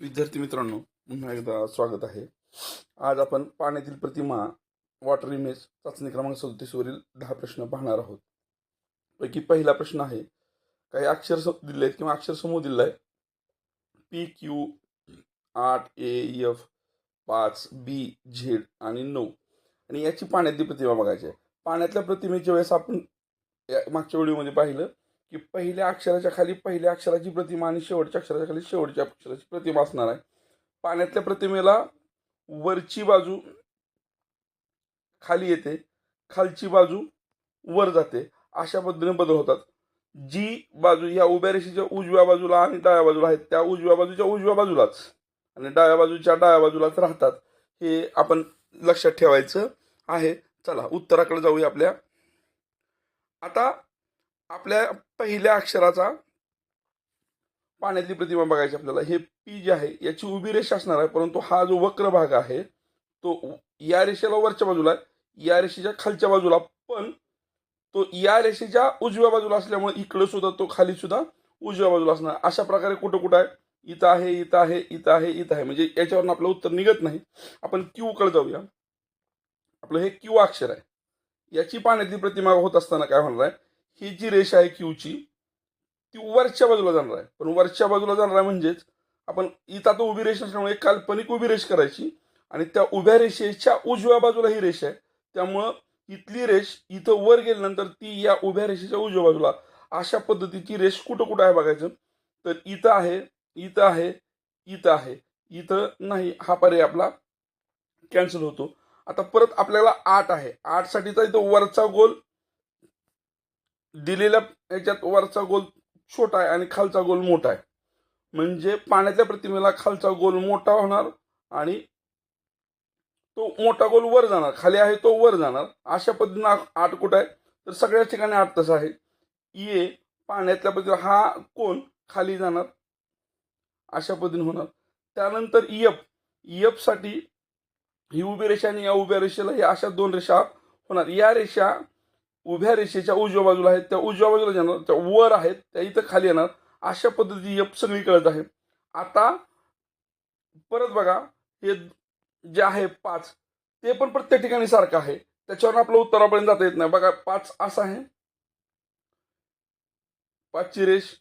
विद्यार्थी मित्रांनो पुन्हा एकदा स्वागत आहे. आज आपण पाण्यातील प्रतिमा वॉटर इमेज चाचणी क्रमांक सदतीसवरील दहा प्रश्न पाहणार आहोत. पैकी पहिला प्रश्न आहे काही अक्षर दिले आहेत किंवा अक्षर समूह दिला आहे पी क्यू आठ ए एफ पाच बी झेड आणि नऊ. आणि याची पाण्यातली प्रतिमा बघायची आहे. पाण्यातल्या प्रतिमेच्या वेळेस आपण या मागच्या व्हिडिओमध्ये पाहिलं की पहिल्या अक्षराच्या खाली पहिल्या अक्षराची प्रतिमा आणि शेवटच्या अक्षराच्या खाली शेवटच्या अक्षराची प्रतिमा असणार आहे. पाण्यातल्या प्रतिमेला वरची बाजू खाली येते खालची बाजू वर जाते. अशा पद्धतीने बदल होतात. जी बाजू या उभ्या रेषेच्या उजव्या बाजूला आणि डाव्या बाजूला आहेत त्या उजव्या बाजूच्या उजव्या बाजूलाच आणि डाव्या बाजूच्या डाव्या बाजूलाच राहतात. हे आपण लक्षात ठेवायचं आहे. चला उत्तराकडे जाऊया आपल्या. आता आपल्या पहिल्या अक्षराचा पाण्यातली प्रतिमा बघायची आपल्याला. हे पी जे आहे याची उभी रेषा असणार आहे परंतु हा जो वक्र भाग आहे तो या रेषेला वरच्या बाजूला आहे या रेषेच्या खालच्या बाजूला पण तो या रेषेच्या उजव्या बाजूला असल्यामुळे इकडं सुद्धा तो खाली सुद्धा उजव्या बाजूला असणार. अशा प्रकारे कुठं कुठं आहे? इथं आहे इथं आहे इथं आहे इथं आहे. म्हणजे याच्यावरून आपलं उत्तर निघत नाही. आपण क्यू कडे जाऊया. आपलं हे क्यू अक्षर आहे. याची पाण्यातली प्रतिमा होत असताना काय होणार आहे? ही जी रेषा आहे क्यूची ती वरच्या बाजूला जाणार आहे. पण वरच्या बाजूला जाणार आहे म्हणजेच आपण इथं आता उभी रेषा असल्यामुळे काल्पनिक उभी रेष करायची आणि त्या उभ्या रेषेच्या उजव्या बाजूला ही रेषा आहे. त्यामुळं इथली रेष इथं वर गेल्यानंतर ती या उभ्या रेषेच्या उजव्या बाजूला. अशा पद्धतीची रेष कुठं कुठं आहे बघायचं? तर इथं आहे इथं आहे इथं आहे. इथं नाही हा पर्याय आपला कॅन्सल होतो. आता परत आपल्याला आठ आहे. आठसाठीचा इथं वरचा गोल दिलेल्या याच्यात वरचा गोल छोटा आहे आणि खालचा गोल मोठा आहे. म्हणजे पाण्याच्या प्रतिमेला खालचा गोल मोठा होणार आणि तो मोठा गोल वर जाणार. खाली आहे तो वर जाणार. अशा पद्धतीनं आठ कुठं आहे? तर सगळ्याच ठिकाणी आठ तसं आहे. ये पाण्यातल्या पद्धतीला हा कोण खाली जाणार. अशा पद्धतीने होणार. त्यानंतर इयप इयपसाठी ही उभी रेषा आणि या उभ्या रेषेला या अशा दोन रेषा होणार. या रेषा उभ्या रेषेच्या उजव्या बाजूला आहेत त्या उजव्या बाजूला जाणार त्या वर आहेत त्या इथं खाली येणार. अशा पद्धतीची यप सगळी कळत आहे. आता परत बघा हे जे आहे पाच ते पण प्रत्येक ठिकाणी सारखं आहे. त्याच्यावर आपलं उत्तरापर्यंत जाता येत नाही. बघा पाच असं आहे. पाचची रेष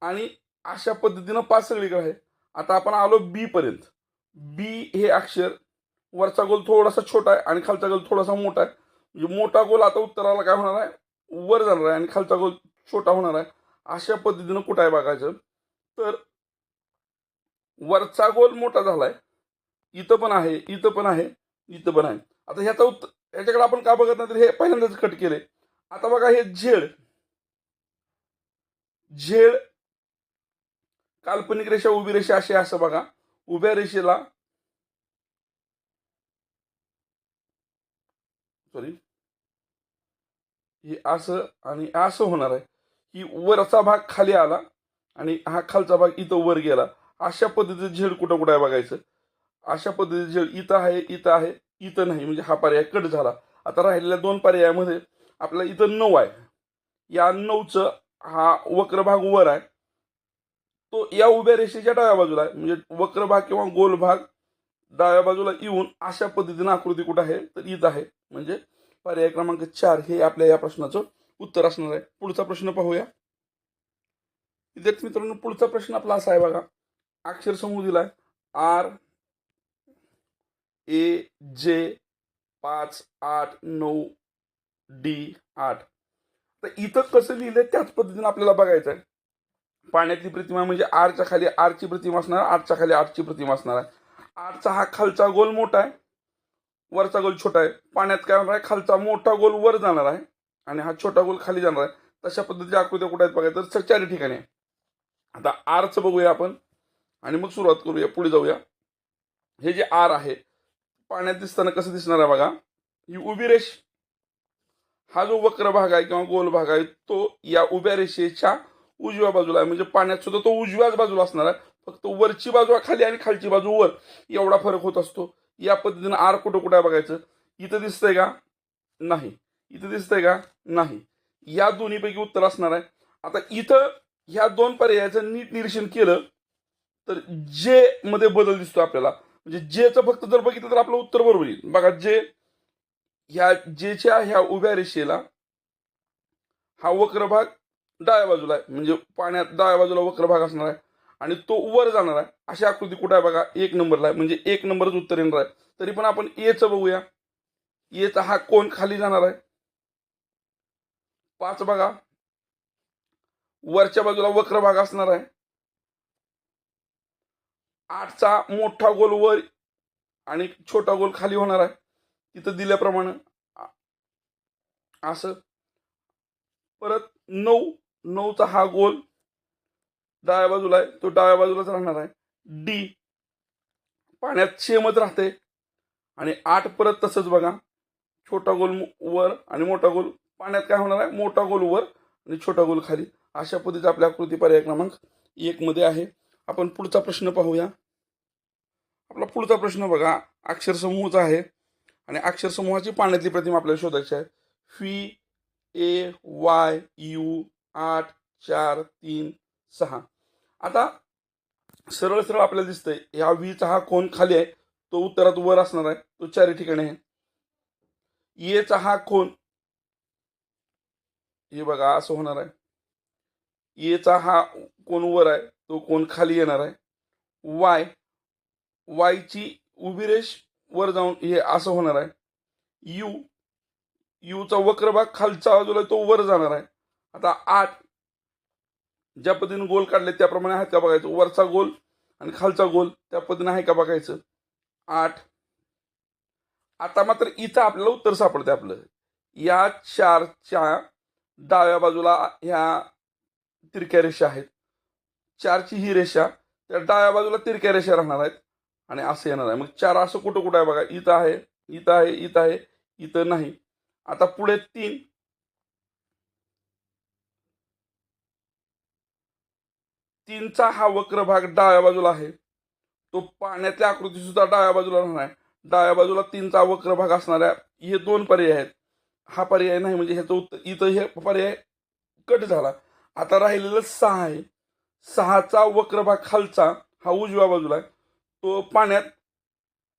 आणि अशा पद्धतीनं पाच सगळीकडे आहे. आता आपण आलो बी पर्यंत. बी हे अक्षर वरचा गोल थोडासा छोटा आहे आणि खालचा गोल थोडासा मोठा आहे. म्हणजे मोठा गोल आता उत्तराला काय होणार आहे? वर जाणार आहे आणि खालचा गोल छोटा होणार आहे. अशा पद्धतीनं कुठं आहे बघायचं? तर वरचा गोल मोठा झालाय. इथं पण आहे इथं पण आहे इथं पण आहे. आता ह्याचा उत्तर ह्याच्याकडे आपण का बघत नाही तर हे पहिल्यांदाच कट केले. आता बघा हे झेड. झेड काल्पनिक रेषा उभी रेषा अशी असं बघा. उभ्या रेषेला सॉरी हे असं आणि असं होणार आहे की वरचा भाग खाली आला आणि हा खालचा भाग इथं वर गेला. अशा पद्धतीचं झेड कुठं कुठं आहे बघायचं? अशा पद्धतीचं झेड इथं आहे इथं आहे इथं नाही. म्हणजे हा पर्याय कट झाला. आता राहिलेल्या दोन पर्यायामध्ये आपल्या इथं नऊ आहे. या नऊचं हा वक्र भाग वर आहे. तो या उभ्या रेषेच्या डाव्या बाजूला आहे. म्हणजे वक्र भाग किंवा गोल भाग डाव्या बाजूला येऊन अशा पद्धतीनं आकृती कुठं आहे? तर इथं आहे. म्हणजे पर्याय क्रमांक चार हे आपल्या या प्रश्नाचं उत्तर असणार आहे. पुढचा प्रश्न पाहूया. विद्यार्थी मित्रांनो पुढचा प्रश्न आपला असा आहे बघा. अक्षर समूह दिलाय आर ए जे पाच आठ नऊ डी आठ. तर इथं कसं लिहिलंय त्याच पद्धतीनं आपल्याला बघायचं आहे पाण्यातली प्रतिमा म्हणजे आरच्या खाली आरची प्रतिमा असणार आठच्या खाली आठची प्रतिमा असणार आहे. आठचा हा खालचा गोल मोठा आहे. वरचा गोल छोटा आहे. पाण्यात काय होणार आहे? खालचा मोठा गोल वर जाणार आहे. आणि हा छोटा गोल खाली जाणार आहे. तशा पद्धतीच्या आकृत्या कुठे आहेत बघायचं तर चारही ठिकाणी आहे. आता आरचं बघूया आपण. आणि मग सुरुवात करूया पुढे जाऊया. हे जे आर आहे पाण्यात दिसताना कसं दिसणार आहे बघा? ही उभी रेष. हा जो वक्र भाग आहे किंवा गोल भाग आहे तो या उभ्या रेषेच्या उजव्या बाजूला आहे. म्हणजे पाण्यात सुद्धा तो उजव्याच बाजूला असणार आहे. फक्त वरची बाजू खाली आणि खालची बाजू वर. एवढा फरक होत असतो. या पद्धतीनं आर कुठं कुठं आहे बघायचं. इथं दिसतंय का? नाही. इथं दिसतंय का? नाही. या दोन्हीपैकी उत्तर असणार आहे. आता इथं ह्या दोन पर्यायाचं नीट निरीक्षण केलं तर जे मध्ये बदल दिसतो आपल्याला. म्हणजे जेचं फक्त जर बघितलं तर आपलं उत्तर बरोबर येईल. बघा जे ह्या जेच्या ह्या उभ्या रेषेला हा वक्र भाग डाव्या बाजूला आहे. म्हणजे पाण्यात डाव्या बाजूला वक्र भाग असणार आहे आणि तो वर जाणार आहे. अशी आकृती कुठे आहे बघा? एक नंबरला आहे. म्हणजे एक नंबरच उत्तर येणार आहे. तरी पण आपण एचं बघूया. एचा हा कोण खाली जाणार आहे. पाच बघा. वरच्या बाजूला वक्र भाग असणार आहे. आठचा मोठा गोल वर आणि छोटा गोल खाली होणार आहे. तिथं दिल्याप्रमाणे. असं. परत नऊ नऊचा हा गोल. डाव्या बाजूला आहे. तो डाव्या बाजूलाच राहणार आहे. डी पाण्यात शेमच राहते. आणि आठ परत तसंच बघा. छोटा गोल वर आणि मोठा गोल. पाण्यात काय होणार आहे? मोठा गोल वर आणि छोटा गोल खाली. अशा पद्धतीचा आपल्या आकृती पर्याय क्रमांक एक मध्ये आहे. आपण पुढचा प्रश्न पाहूया. आपला पुढचा प्रश्न बघा. अक्षरसमूहाचा आहे. आणि अक्षर समूहाची पाण्यातली प्रतिमा आपल्याला शोधायची आहे. फी ए वाय यू आठ चार तीन सहा. आता सरळ सरळ आपल्याला दिसतंय ह्या व्हीचा हा कोण खाली आहे तो उत्तरात वर असणार आहे तो चारी ठिकाणी आहे. येचा हा कोण हे बघा असं होणार आहे. येचा हा कोण वर आहे तो कोण खाली येणार आहे. वाय वायची उभी रेष वर जाऊन हे असं होणार आहे. यू यूचा वक्र भाग खालच्या बाजूला तो वर जाणार आहे. आता आठ ज्या पद्धतीने गोल काढले त्याप्रमाणे आहेत का बघायचं? वरचा गोल आणि खालचा गोल त्या पद्धतीने आहे का बघायचं? आठ. आता मात्र इथं आपल्याला उत्तर सापडते आपलं. या चारच्या डाव्या बाजूला ह्या तिरक्या रेषा आहेत. चारची ही रेषा त्या डाव्या बाजूला तिरक्या रेषा राहणार आहेत आणि असं येणार आहे. मग चार असं कुठं कुठं आहे बघा? इथं आहे इथं आहे इथं आहे इथं नाही. आता पुढे तीन तीनचा हा वक्र भाग डाव्या बाजूला आहे. तो पाण्यातल्या आकृती सुद्धा डाव्या बाजूला राहणार आहे. डाव्या बाजूला तीनचा वक्र भाग असणाऱ्या हे दोन पर्याय आहेत. हा पर्याय नाही म्हणजे ह्याचं उत्तर इथं हे पर्याय कट झाला. आता राहिलेलं सहा आहे. सहाचा वक्र भाग खालचा हा उजव्या बाजूला आहे. तो पाण्यात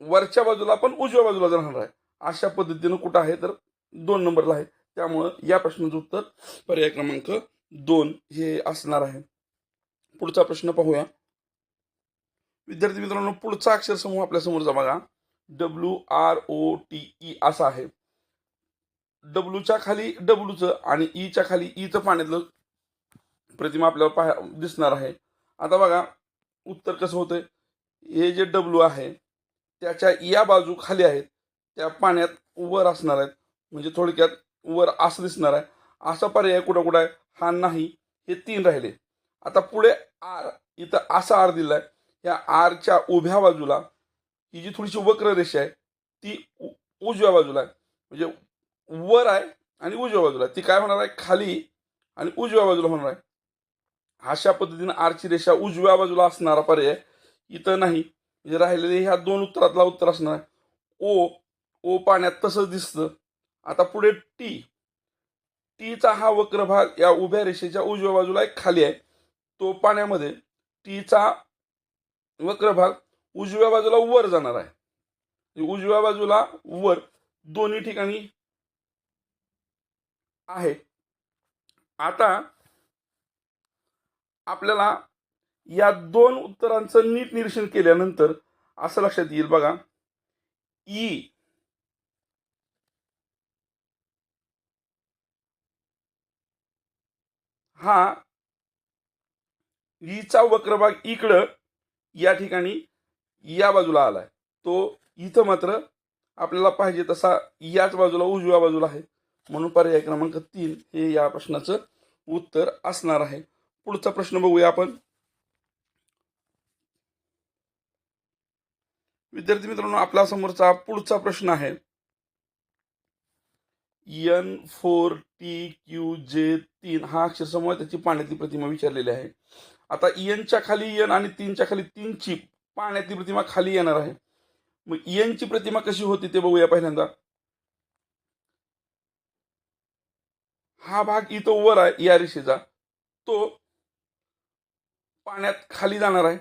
वरच्या बाजूला पण उजव्या बाजूला राहणार आहे. अशा पद्धतीनं कुठं आहे तर दोन नंबरला आहे. त्यामुळं या प्रश्नाचं उत्तर पर्याय क्रमांक दोन हे असणार आहे. पुढचा प्रश्न पाहूया. विद्यार्थी मित्रांनो पुढचा अक्षर समूह आपल्या समोरचा बघा. W R O T E असा आहे. डब्ल्यूच्या खाली डब्ल्यूचं आणि e ईच्या खाली e ईचं पाण्यातलं प्रतिमा आपल्याला पाह दिसणार आहे. आता बघा उत्तर कसं होतं हे जे डब्ल्यू आहे त्याच्या या बाजू खाली आहेत. त्या पाण्यात वर असणार आहेत. म्हणजे थोडक्यात वर असं दिसणार आहे. असा पर्याय कुठं कुठं आहे? हा नाही हे तीन राहिले. आता पुढे आर इथं असा आर दिलाय. या आरच्या उभ्या बाजूला ही जी थोडीशी वक्र रेषा आहे ती उ- उजव्या बाजूला आहे. म्हणजे वर आहे आणि उजव्या बाजूला आहे. ती काय होणार आहे? खाली आणि उजव्या बाजूला होणार आहे. अशा पद्धतीनं आरची रेषा उजव्या बाजूला असणारा पर्याय इथं नाही. म्हणजे राहिलेले ह्या दोन उत्तरातला उत्तर असणार आहे. ओ ओ पाण्यात तसंच दिसतं. आता पुढे टी. टीचा हा वक्र भाग या उभ्या रेषेच्या उजव्या बाजूला एक खाली आहे. तो पाण्यामध्ये टीचा वक्र भाग उजव्या बाजूला वर जाणार आहे. म्हणजे उजव्या बाजूला वर दोन्ही ठिकाणी आहे. आता आपल्याला या दोन उत्तरांचं नीट निरीक्षण केल्यानंतर असं लक्षात येईल बघा. ई हा ईचा वक्रभाग इकडं या ठिकाणी या बाजूला आलाय. तो इथं मात्र आपल्याला पाहिजे तसा याच बाजूला उजव्या बाजूला आहे. म्हणून पर्याय क्रमांक तीन हे या प्रश्नाचं उत्तर असणार आहे. पुढचा प्रश्न बघूया आपण. विद्यार्थी मित्रांनो आपल्या समोरचा पुढचा प्रश्न आहे. एन फोर टी क्यू जे तीन हा अक्षर समूह त्याची पाण्यातली प्रतिमा विचारलेली आहे. आता इयनच्या खाली इयन आणि तीनच्या खाली तीनची पाण्यातली प्रतिमा खाली येणार आहे. मग इयनची प्रतिमा कशी होती ते बघूया पहिल्यांदा. हा भाग इथं वर आहे या रेषेचा. तो पाण्यात खाली जाणार आहे.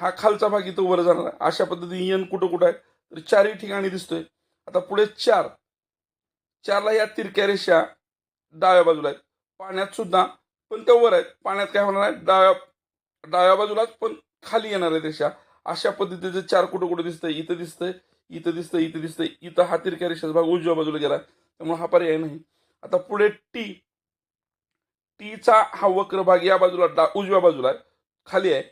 हा खालचा भाग इथं वर जाणार आहे. अशा पद्धतीने इयन कुठं कुठं आहे? तर चारही ठिकाणी दिसतोय. आता पुढे चार. चारला या तिरक्या रेषा डाव्या बाजूला आहेत. पाण्यात सुद्धा पण त्या वर आहेत पाण्यात काय होणार आहे? डाव्या डाव्या बाजूलाच पण खाली येणार आहे रेषा. अशा पद्धतीचे चार कुठं कुठं दिसतंय? इथं दिसतंय इथं दिसतंय इथं दिसतंय. इथं हा तिरक्या रेषाचा भाग उजव्या बाजूला गेला. त्यामुळे हा पर्याय नाही. आता पुढे टी टीचा हा वक्र भाग या बाजूला डा उजव्या बाजूला आहे. खाली आहे.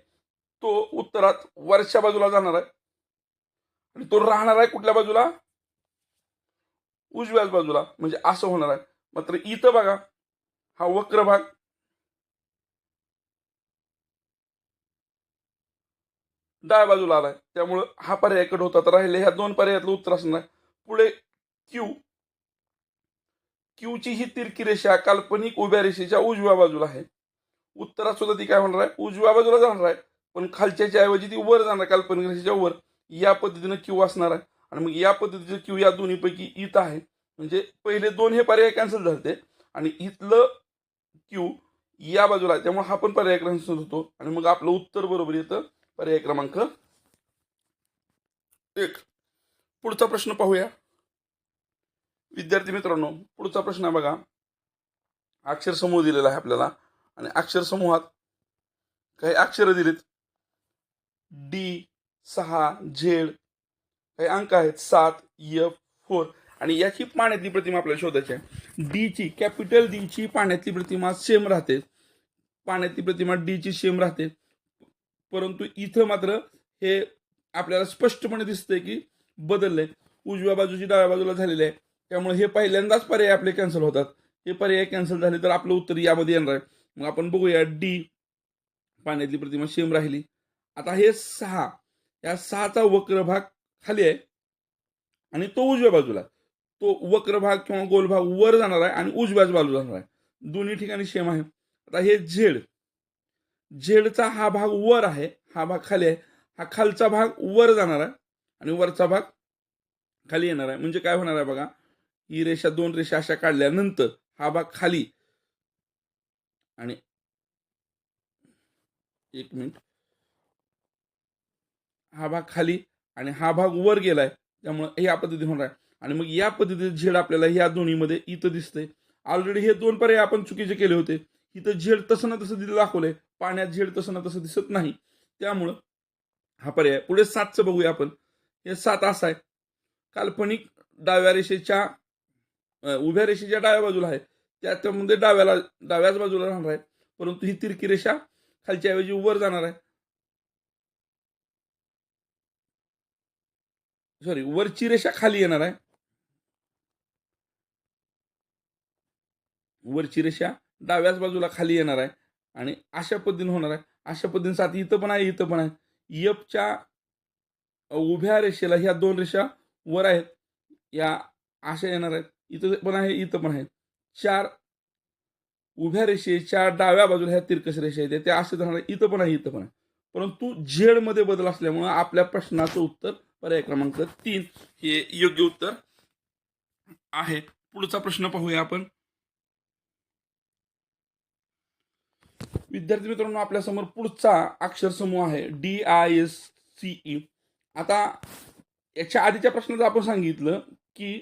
तो उत्तरात वरच्या बाजूला जाणार आहे. आणि तो राहणार आहे कुठल्या बाजूला? उजव्याच बाजूला. म्हणजे असं होणार आहे. मात्र इथं बघा हा वक्र भाग डाव्या बाजूला आलाय. त्यामुळं हा पर्याय कट होता. तर राहिले ह्या दोन पर्यायातलं उत्तर असणार. पुढे क्यू क्यूची ही तिरकी रेषा काल्पनिक उभ्या रेषेच्या उजव्या बाजूला आहे. उत्तरात सुद्धा ती काय होणार आहे? उजव्या बाजूला जाणार आहे. पण खालच्याच्या ऐवजी ती वर जाणार काल्पनिक रेषेच्या वर. या पद्धतीनं क्यू असणार आहे. आणि मग या पद्धतीचं क्यू या दोन्हीपैकी इथं आहे. म्हणजे पहिले दोन हे पर्याय कॅन्सल झाले आणि इथलं क्यू या बाजूला आहे. त्यामुळे हा पण पर्याय कॅन्सल होतो. आणि मग आपलं उत्तर बरोबर येतं. पर्याय क्रमांक एक. पुढचा प्रश्न पाहूया. विद्यार्थी मित्रांनो पुढचा प्रश्न आहे बघा. अक्षर समूह दिलेला आहे आपल्याला आणि अक्षर समूहात काही अक्षरं दिलीत. डी सहा झेड काही अंक आहेत सात एफ फोर आणि याची पाण्यातली प्रतिमा आपल्याला शोधायची आहे. डीची कॅपिटल डीची पाण्यातली प्रतिमा सेम राहते. पाण्यातली प्रतिमा डीची सेम राहते. परंतु इथं मात्र हे आपल्याला स्पष्टपणे दिसतंय की बदललंय. उजव्या बाजूची डाव्या बाजूला झालेली आहे. त्यामुळे हे पहिल्यांदाच पर्याय आपले कॅन्सल होतात. हे पर्याय कॅन्सल झाले तर आपलं उत्तर यामध्ये येणार आहे. मग आपण बघूया डी. पाण्यातली प्रतिमा सेम राहिली. आता हे सहा. या सहाचा वक्र भाग खाली आहे. आणि तो उजव्या बाजूला तो वक्र भाग किंवा गोल भाग वर जाणार आहे आणि उजव्याच बाजूला जाणार आहे. दोन्ही ठिकाणी सेम आहे. आता हे झेड. झेडचा हा भाग वर आहे. हा भाग खाली आहे. हा खालचा भाग वर जाणार आहे आणि वरचा भाग खाली येणार आहे. म्हणजे काय होणार आहे बघा? ही रेषा दोन रेषा अशा काढल्यानंतर हा भाग खाली. आणि एक मिनिट. हा भाग खाली आणि हा भाग वर गेलाय. त्यामुळे या पद्धतीने होणार आहे. आणि मग या पद्धतीत झेड आपल्याला या दोन्हीमध्ये इथं दिसतंय. ऑलरेडी हे दोन पर्याय आपण चुकीचे केले होते. तिथं झेड तसं ना तसं दिलं दाखवलंय. पाण्यात झेड तसं ना तसं दिसत नाही. त्यामुळं हा पर्याय. पुढे सातचं बघूया आपण. हे सात असा आहे. काल्पनिक डाव्या रेषेच्या उभ्या रेषेच्या डाव्या बाजूला आहे. त्याच्यामध्ये डाव्याला डाव्याच बाजूला राहणार आहे. परंतु ही तिरकी रेषा खालच्या ऐवजी वर जाणार आहे. सॉरी वरची रेषा खाली येणार आहे. वरची रेषा डाव्याच बाजूला खाली येणार आहे आणि अशा पद्धतीने होणार आहे. अशा पद्धतीने सात इथं पण आहे इथं पण आहे. यपच्या उभ्या रेषेला ह्या दोन रेषा वर आहेत. या अशा येणार आहेत. इथं पण आहे इथं पण आहेत चार उभ्या रेषेच्या डाव्या बाजूला ह्या तिरकस रेषा आहेत. त्या असे जाणार इथं पण आहे इथं पण आहे. परंतु झेडमध्ये बदल असल्यामुळं आपल्या प्रश्नाचं उत्तर पर्याय क्रमांक तीन हे योग्य उत्तर आहे. पुढचा प्रश्न पाहूया आपण. विद्यार्थी मित्रांनो आपल्यासमोर पुढचा अक्षर समूह आहे. D I S C E आता याच्या आधीच्या प्रश्नात आपण सांगितलं की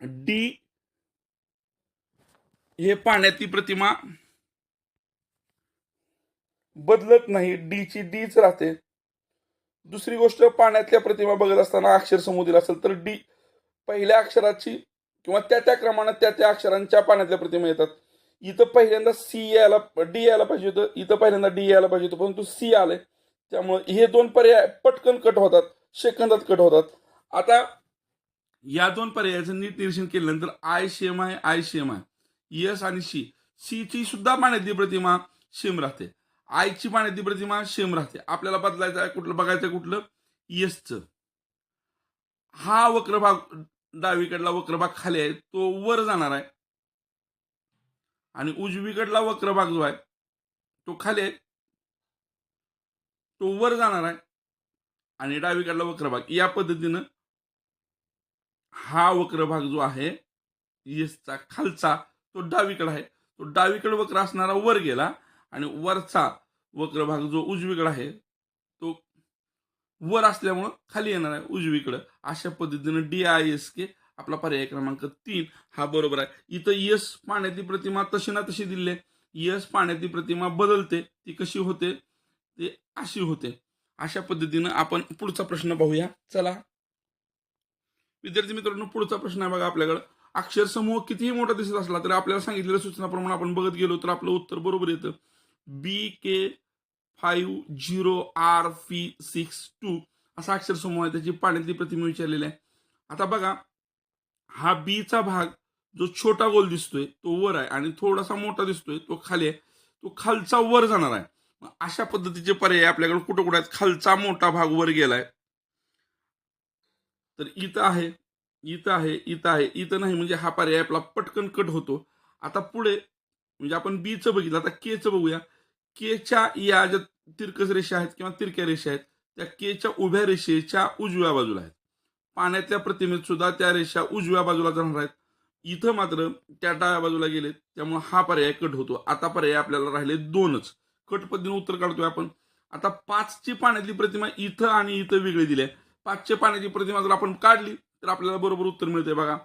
डी हे पाण्यातली प्रतिमा बदलत नाही. डी ची डीच राहते. दुसरी गोष्ट पाण्यातल्या प्रतिमा बघत असताना अक्षर समूह दिला असेल तर डी पहिल्या अक्षराची किंवा त्या त्या क्रमानं त्या त्या अक्षरांच्या पाण्यातल्या प्रतिमा येतात. इथं पहिल्यांदा सी यायला डी यायला पाहिजे होतं. इथं पहिल्यांदा डी यायला पाहिजे होतं. परंतु सी आले त्यामुळे हे दोन पर्याय पटकन कट होतात. सेकंदात कट होतात. आता या दोन पर्यायाचं नीट निरीक्षण केल्यानंतर आय शेम आहे आय शेम आहे. यस आणि सी सीची सुद्धा पाण्यातली प्रतिमा शेम राहते. आयची पाण्यातली प्रतिमा शेम राहते. आपल्याला बदलायचं आहे कुठलं बघायचं आहे कुठलं? यसचं हा वक्र भाग डावीकडला वक्रभाग खाली आहे तो वर जाणार आहे. आणि उजवीकडला वक्र भाग जो आहे तो खाली आहे. तो वर जाणार आहे आणि डावीकडला वक्र भाग या पद्धतीनं हा वक्र भाग जो आहे येसचा खालचा तो डावीकडे आहे. तो डावीकडे वक्र असणारा वर गेला आणि वरचा वक्र भाग जो उजवीकडे आहे तो वर असल्यामुळं खाली येणार आहे उजवीकडं. अशा पद्धतीनं डी आय एस के आपला पर्याय क्रमांक तीन. हा बरोबर आहे. इथं यस पाण्यातली प्रतिमा तशी ना तशी दिली आहे यस पाण्यातली प्रतिमा बदलते. ती कशी होते? ते अशी होते. अशा पद्धतीनं आपण पुढचा प्रश्न पाहूया. चला. विद्यार्थी मित्रांनो पुढचा प्रश्न आहे बघा आपल्याकडं. अक्षर समूह कितीही मोठा दिसत असला तरी आपल्याला सांगितलेल्या सूचनाप्रमाणे आपण बघत गेलो तर आपलं उत्तर बरोबर येतं. B K five zero R F six two असा अक्षर समूह आहे. त्याची पाण्यातली प्रतिमा विचारलेली आहे. आता बघा हा बीचा भाग जो छोटा गोल दिसतोय तो वर आहे आणि थोडासा मोठा दिसतोय तो खाली आहे. तो खालचा वर जाणार आहे. मग अशा पद्धतीचे पर्याय आपल्याकडे कुठं कुठं आहेत? खालचा मोठा भाग वर गेलाय. तर इथं आहे इथं आहे इथं आहे इथं नाही म्हणजे हा पर्याय आपला पटकन कट होतो. आता पुढे म्हणजे आपण बीचं बघितलं आता केचं बघूया. केच्या या ज्या तिरकस रेषा आहेत किंवा तिरक्या रेषा आहेत त्या केच्या उभ्या रेषेच्या उजव्या बाजूला आहेत. पाण्यातल्या प्रतिमेत सुद्धा त्या रेषा उजव्या बाजूला जाणार आहेत. इथं मात्र त्या डाव्या बाजूला गेलेत. त्यामुळे हा पर्याय कट होतो. आता पर्याय आपल्याला राहिले दोनच. कट पद्धतीने उत्तर काढतोय आपण. आता पाचची पाण्यातली प्रतिमा इथं आणि इथं वेगळी दिली आहे. पाचशे पाण्याची प्रतिमा जर आपण काढली तर आपल्याला बरोबर उत्तर मिळते बघा.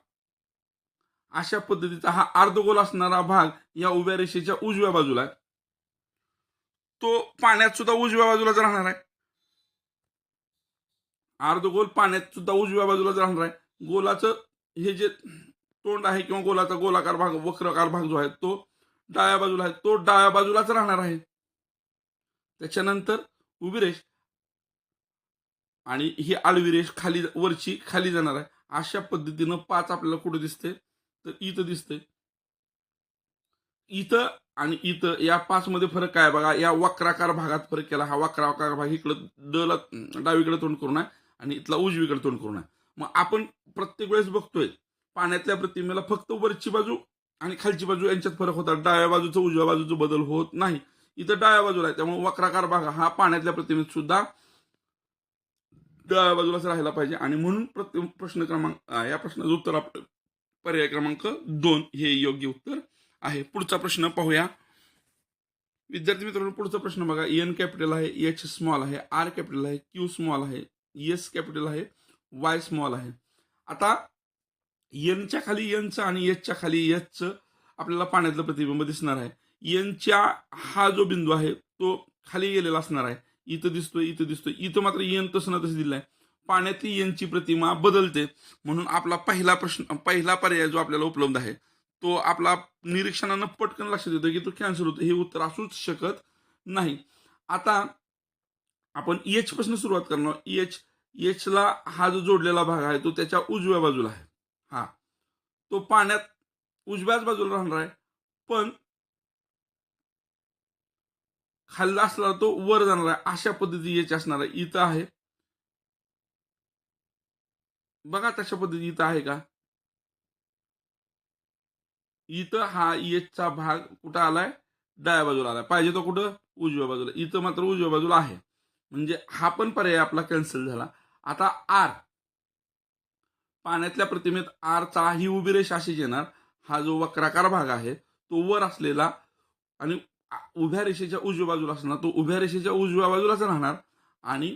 अशा पद्धतीचा हा अर्धगोल असणारा भाग या उभ्या रेषेच्या उजव्या बाजूला आहे. तो पाण्यात सुद्धा उजव्या बाजूलाच राहणार आहे. अर्ध गोल पाण्यात सुद्धा उजव्या बाजूलाच राहणार आहे. गोलाचं हे जे तोंड आहे किंवा गोलाचा गोलाकार भाग वक्राकार भाग जो आहे तो डाव्या बाजूला आहे. तो डाव्या बाजूलाच राहणार आहे. त्याच्यानंतर उभी रेष आणि ही आडवी रेष खाली वरची खाली जाणार आहे. अशा पद्धतीनं पाच आपल्याला कुठे दिसते तर इथं दिसते इथं आणि इथं या पाच मध्ये फरक काय आहे? बघा या वक्राकार भागात फरक केला. हा वक्राकार भाग इकडं डला डावीकडे तोंड करून आहे. आणि इथला उजवीकडे तोंड करून आहे मग आपण प्रत्येक वेळेस बघतोय पाण्यातल्या प्रतिमेला फक्त वरची बाजू आणि खालची बाजू यांच्यात फरक होता डाव्या बाजूचा उजव्या बाजूचा बदल होत नाही. इथं डाव्या बाजूला आहे त्यामुळे वक्राकार भाग हा पाण्यातल्या प्रतिमेत सुद्धा डाव्या बाजूलाच राहायला पाहिजे. आणि म्हणून प्रत्येक प्रश्न क्रमांक या प्रश्नाचं उत्तर आपलं पर्याय क्रमांक दोन हे योग्य उत्तर आहे. पुढचा प्रश्न पाहूया. विद्यार्थी मित्रांनो पुढचा प्रश्न बघा. एन कॅपिटल आहे एच स्मॉल आहे आर कॅपिटल आहे क्यू स्मॉल आहे. एस कॅपिटल आहे वाय स्मॉल आहे. आता यनच्या खाली यनचं आणि एचच्या खाली एचचं आपल्याला पाण्यातलं प्रतिबिंब दिसणार आहे. यनच्या हा जो बिंदू आहे तो खाली गेलेला असणार आहे. इथं दिसतोय इथं दिसतोय. इथं मात्र यन तसं ना तसं दिलंय. पाण्यातली यनची प्रतिमा बदलते. म्हणून आपला पहिला प्रश्न पहिला पर्याय जो आपल्याला उपलब्ध आहे तो आपला निरीक्षणानं पटकन लक्षात येतो की तो कॅन्सल होतो हे उत्तर असूच शकत नाही. आता आपण एच पासून सुरुवात करणार. एच एच ला हा जो जोडलेला भाग आहे तो त्याच्या उजव्या बाजूला आहे. हा. तो पाण्यात उजव्याच बाजूला राहणार आहे. पण खाल्ला असला तो वर जाणार आहे. अशा पद्धती एच असणार आहे. इथं आहे. बघा तशा पद्धती इथं आहे का? इथं हा एचचा भाग कुठं आलाय? डाव्या बाजूला आलाय. पाहिजे तो कुठं? उजव्या बाजूला. इथं मात्र उजव्या बाजूला आहे. म्हणजे हा पण पर्याय आपला कॅन्सल झाला. आता आर पाण्यातल्या प्रतिमेत आरचा ही उभी रेषा अशीच येणार. हा जो वक्राकार भाग आहे तो वर असलेला आणि उभ्या रेषेच्या उजव्या बाजूला असणार. तो उभ्या रेषेच्या उजव्या बाजूलाच राहणार आणि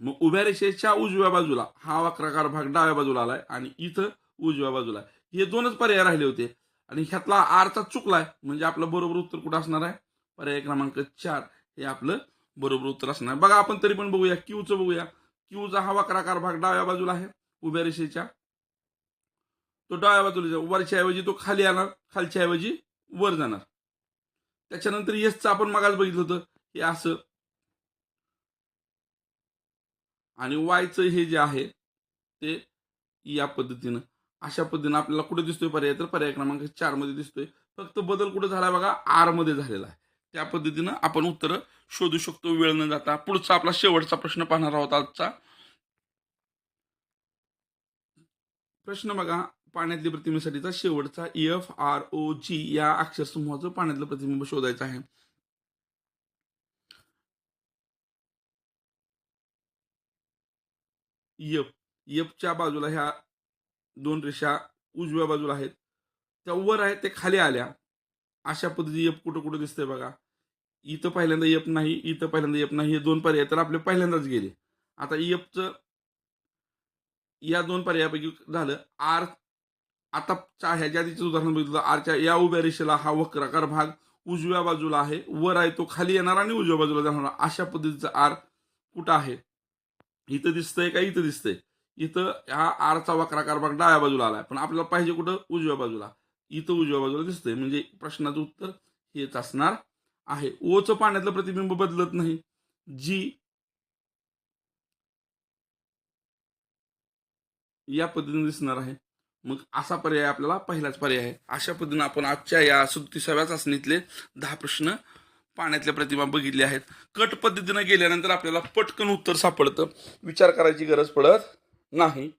मग उभ्या रेषेच्या उजव्या बाजूला हा वक्राकार भाग डाव्या बाजूला आलाय आणि इथं उजव्या बाजूला आहे. हे दोनच पर्याय राहिले होते. आणि ह्यातला आरचा चुकलाय. म्हणजे आपलं बरोबर उत्तर कुठं असणार आहे? पर्याय क्रमांक चार. हे आपलं बरोबर उत्तर असणार बघा आपण तरी पण बघूया. क्यूचं बघूया. क्यूचा हा वक्राकार भाग डाव्या बाजूला आहे उभ्या रेषेच्या. तो डाव्या बाजूला वरच्या ऐवजी तो खाली येणार खालच्या ऐवजी वर जाणार. त्याच्यानंतर येसचं आपण मागास बघितलं होतं. हे असं. आणि वायचं हे जे आहे ते या पद्धतीनं. अशा पद्धतीनं आपल्याला कुठे दिसतोय पर्याय? तर पर्याय क्रमांक चारमध्ये दिसतोय. फक्त बदल कुठे झालाय बघा? आरमध्ये झालेला आहे. त्या पद्धतीनं आपण उत्तर शोधू शकतो. वेळ न जाता. पुढचा आपला शेवटचा प्रश्न पाहणार आहोत आजचा. प्रश्न बघा. पाण्यातल्या प्रतिमेसाठीचा शेवटचा एफ आर ओ जी या अक्षर समूहाचं पाण्यातलं प्रतिबिंब शोधायचं आहे. एफ एफच्या बाजूला ह्या दोन रेषा उजव्या बाजूला आहेत. त्या वर आहेत ते खाली आल्या. अशा पद्धती एफ कुठं कुठं दिसतंय बघा. इथं पहिल्यांदा एफ नाही इथं पहिल्यांदा एफ नाही हे दोन पर्याय तर आपले पहिल्यांदाच गेले. आता एफचं या दोन पर्यायापैकी झालं. आर आता चा- ह्याच्या आधीचं उदाहरण बघितलं. आरच्या या उभ्या रेषेला हा वक्राकार भाग उजव्या बाजूला आहे. वर आहे तो खाली येणार आणि उजव्या बाजूला जाणार. अशा पद्धतीचा आर कुठं आहे? इथं दिसतंय का? इथं दिसतंय. इथं हा आरचा वक्राकार भाग डाव्या बाजूला आलाय. पण आपल्याला पाहिजे कुठं? उजव्या बाजूला. इथं उजव्या बाजूला दिसतंय. म्हणजे प्रश्नाचं उत्तर हेच असणार. आहे. ओचं पाण्यातलं प्रतिबिंब बदलत नाही. जी या पद्धतीने दिसणार आहे. मग असा पर्याय आपल्याला पहिलाच पर्याय आहे. अशा पद्धतीने आपण आजच्या या सदतीसाव्या चाचणीतले दहा प्रश्न पाण्यातल्या प्रतिमा बघितल्या आहेत. कट पद्धतीनं गेल्यानंतर आपल्याला पटकन उत्तर सापडतं. विचार करायची गरज पडत नाही.